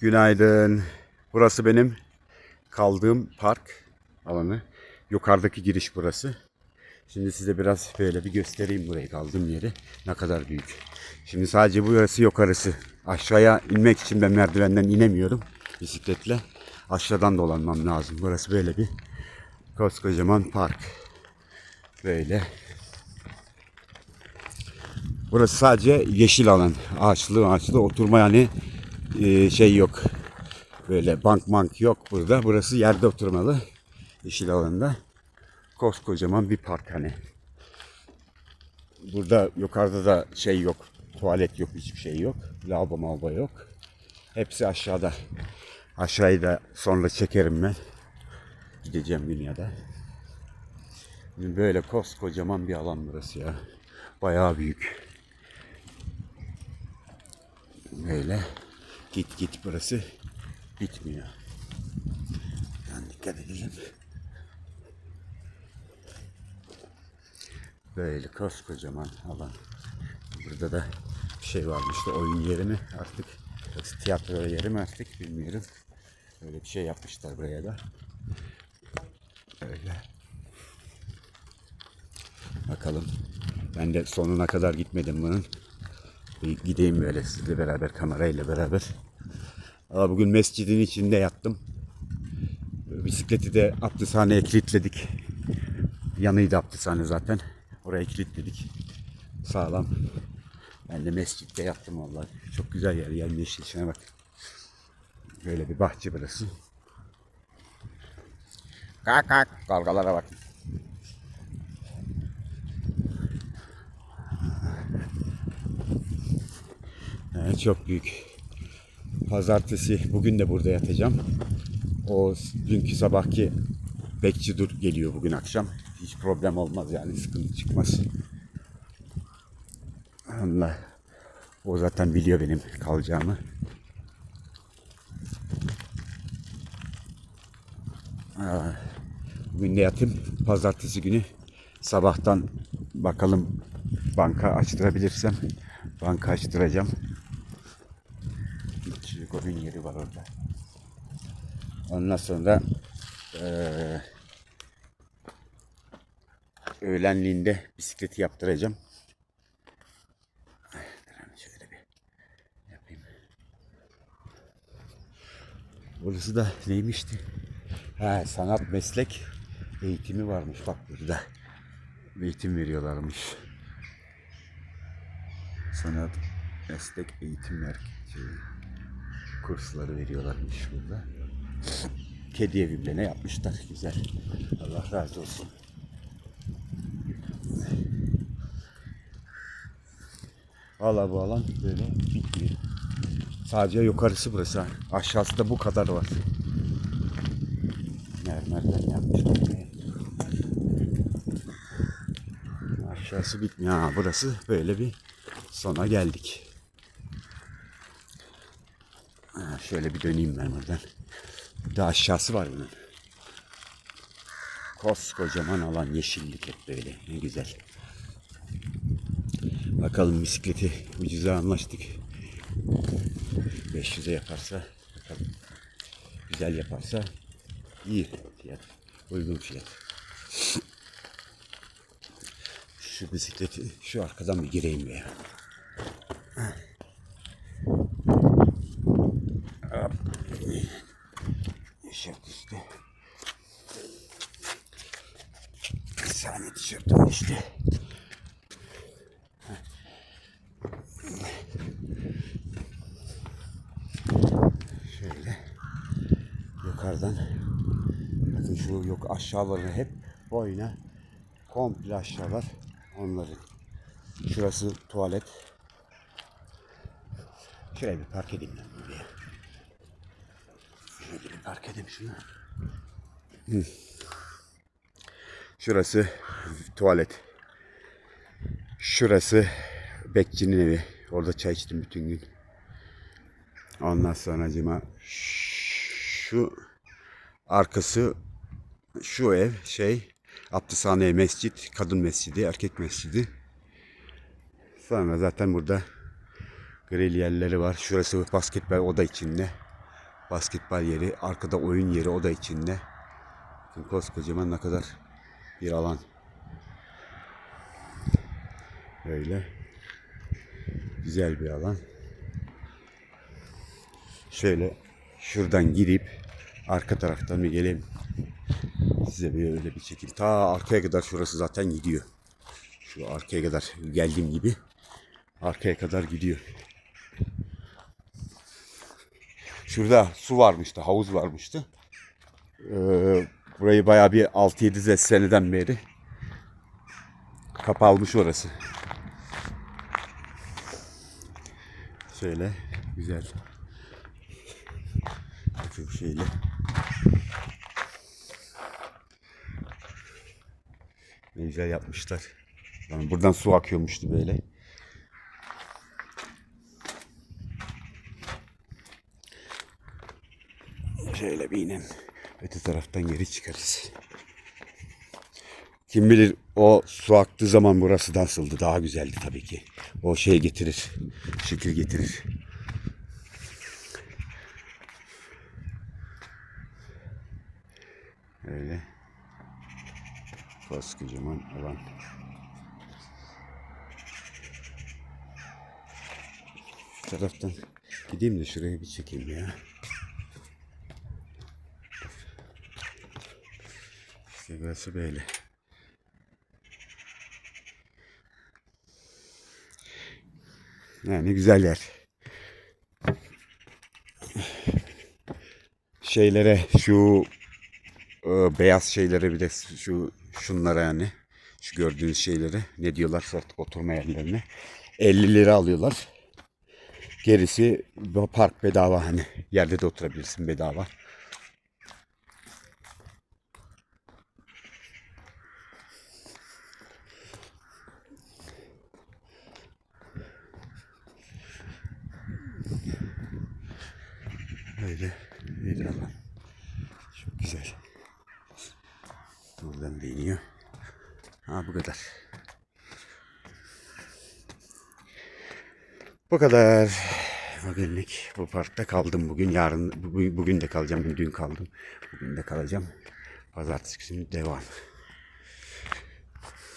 Günaydın. Burası benim kaldığım park alanı. Yukarıdaki giriş burası. Şimdi size biraz böyle bir göstereyim burayı kaldığım yeri. Ne kadar büyük. Şimdi sadece burası yukarısı. Aşağıya inmek için ben merdivenden inemiyorum bisikletle. Aşağıdan dolanmam lazım. Burası böyle bir koskocaman park. Böyle. Burası sadece yeşil alan. Ağaçlı ağaçlı oturma yani e, şey yok. Böyle bank bank yok burada. Burası yerde oturmalı. Yeşil alanda. Koskocaman bir park hani. Burada yukarıda da şey yok. Tuvalet yok, hiçbir şey yok. Lavabo malba yok. Hepsi aşağıda. Aşağıyı da sonra çekerim ben. Gideceğim dünyada. Böyle koskocaman bir alan burası ya. Bayağı büyük. Böyle git git burası bitmiyor. Yani dikkat edelim. Böyle koskocaman alan. Burada da bir şey varmış da oyun yeri mi artık yoksa tiyatro yeri mi artık bilmiyorum. Öyle bir şey yapmışlar buraya da. Öyle. Bakalım. Ben de sonuna kadar gitmedim bunun. Bir gideyim böyle sizle beraber kamerayla beraber. Ama bugün mescidin içinde yattım. Bisikleti de abdesthaneye kilitledik. Yanıydı abdesthane zaten. Oraya kilitledik. Sağlam. Ben de mescitte yattım vallahi. Çok güzel yer. Yer yeşil bak. Böyle bir bahçe burası. Kalk kalk. Kavgalara bak. Çok büyük. Pazartesi bugün de burada yatacağım. O dünkü sabahki bekçi dur geliyor bugün akşam. Hiç problem olmaz yani sıkıntı çıkmaz. Allah. O zaten biliyor benim kalacağımı. Bugün de yatayım. Pazartesi günü sabahtan bakalım banka açtırabilirsem banka açtıracağım. Çikolin yeri var orada. Ondan sonra eee öğlenliğinde bisikleti yaptıracağım. Şöyle bir yapayım. Burası da neymişti? Ha, sanat meslek eğitimi varmış bak burada. Eğitim veriyorlarmış. Sanat meslek eğitim merkezi kursları veriyorlarmış burada. Kedi evimde ne yapmışlar güzel. Allah razı olsun. Valla bu alan böyle bitmiyor. Sadece yukarısı burası. Aşağısı da bu kadar var. Mermerden yapmışlar. Aşağısı bitmiyor. Ha, burası böyle bir sona geldik. Ha, şöyle bir döneyim ben buradan. Bir de aşağısı var bunun. Koskocaman alan yeşillik hep böyle. Ne güzel. Bakalım bisikleti ucuza anlaştık. 500'e yaparsa bakalım. Güzel yaparsa iyi fiyat. Uygun fiyat. Şu bisikleti şu arkadan bir gireyim ya. Saniye tişörtüm işte. Şöyle yukarıdan bakın şu yok aşağıları hep boyuna komple aşağılar onların. Şurası tuvalet. Şöyle bir park edeyim ben buraya. Şöyle bir park edeyim şunu. Şurası tuvalet. Şurası bekçinin evi. Orada çay içtim bütün gün. Ondan sonra cima şu arkası şu ev şey Abdesthane Mescit, kadın mescidi, erkek mescidi. Sonra zaten burada grill yerleri var. Şurası basketbol oda içinde. basketbol yeri, arkada oyun yeri o da içinde. Bakın koskocaman ne kadar bir alan. Böyle. Güzel bir alan. Şöyle şuradan girip arka taraftan bir geleyim. Size bir öyle bir çekim. Ta arkaya kadar şurası zaten gidiyor. Şu arkaya kadar geldiğim gibi arkaya kadar gidiyor. Şurada su varmıştı, havuz varmıştı. Ee, burayı bayağı bir 6-7 seneden beri kapalmış orası. Şöyle güzel. Çok şeyli. Ne güzel yapmışlar. Yani buradan su akıyormuştu böyle. Şöyle bir inen. Öte taraftan geri çıkarız. Kim bilir o su aktığı zaman burası nasıldı. Daha güzeldi tabii ki. O şey getirir. Şekil getirir. Öyle. Koskocaman alan. Taraftan gideyim de şuraya bir çekeyim ya. Burası böyle. Yani güzel yer. Şeylere şu e, beyaz şeylere bir de şu şunlara yani şu gördüğünüz şeylere ne diyorlar oturma yerlerine 50 lira alıyorlar. Gerisi park bedava hani yerde de oturabilirsin bedava. Öyle bir alan. Çok güzel. Buradan da iniyor. Ha bu kadar. Bu kadar. Bugünlük bu parkta kaldım bugün. Yarın bugün de kalacağım. Dün kaldım. Bugün de kalacağım. Pazartesi günü devam.